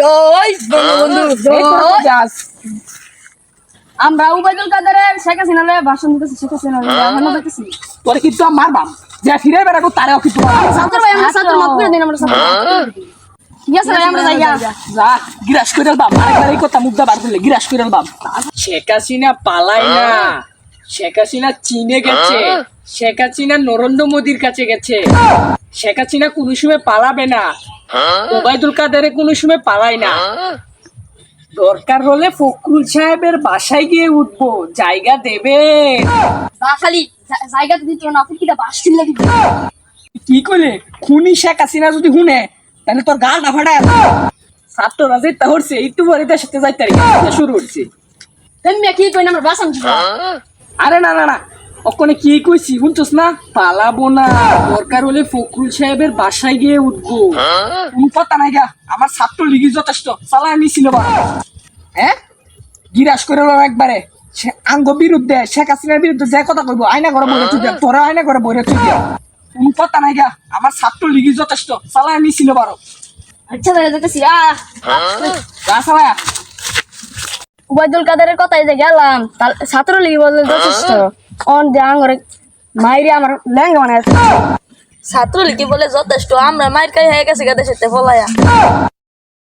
জয় বঙ্গবন্ধু। আমরা উবাইদুল কাদেরের শেখ হাসিনালে ভাষণ দিতেছি শেখ হাসিনা আমরা দেখতেছি তোর কিন্তু যে ফিরে বেড়াবো তারাও কিন্তু ভাই আমরা ছাত্র মাফ করে দিন আমরা ছাত্র ঠিক আছে ভাই আমরা যাই যা গিরাস করে বাম আরেকবার এই কথা মুদ্রা বার করলে গিরাস করে বাম শেখ হাসিনা পালাই না। শেখ হাসিনা চীনে গেছে। শেখ হাসিনা নরেন্দ্র মোদির কাছে গেছে। শেখ হাসিনা কোনো সময় পালাবে না। ওবায়দুল কাদেরে কোনো সময় পালায় না। দরকার হলে ফখরুল সাহেবের বাসায় গিয়ে উঠবো। জায়গা দেবে। বা খালি জা- জায়গাতে দিত না ফুকিটা বাস ছিল দিত কি করলে খুনি শেখ হাসিনা যদি শুনে তাহলে তোর গাল না ফাটায়। ছাত্ররা যে তা হচ্ছে একটু পরে তার সাথে যাইতে শুরু হচ্ছে। তুমি কি কই না আমরা বাসান আরে না না না ওখানে কি কইছি শুনছস না? পালাবো না। দরকার হলে ফখরুল সাহেবের বাসায় গিয়ে উঠবো। কোন কথা নাই গা। আমার ছাত্র লিগি যথেষ্ট। চালা নিছিল বা হ্যাঁ গিরাস করে একবারে। সে আঙ্গ বিরুদ্ধে শেখ হাসিনার বিরুদ্ধে যে কথা কইবো আয়না করে চুদিয়া তোরা আয়না করে বইরে চুদিয়া কোন কথা নাই গা। আমার ছাত্র লিগি যথেষ্ট। চালা নিছিল বারো আচ্ছা তাহলে দেখতেছি আ যা চালা উবাইদুল কথাই যে গেলাম তার ছাত্র লিগি বললে যথেষ্ট। অন দে আঙ্গরে মাইরে আমার লেঙ্গা ছাত্রলীগই বলে যথেষ্ট, আমরা মায়ের কাছে হয়ে গেছে গা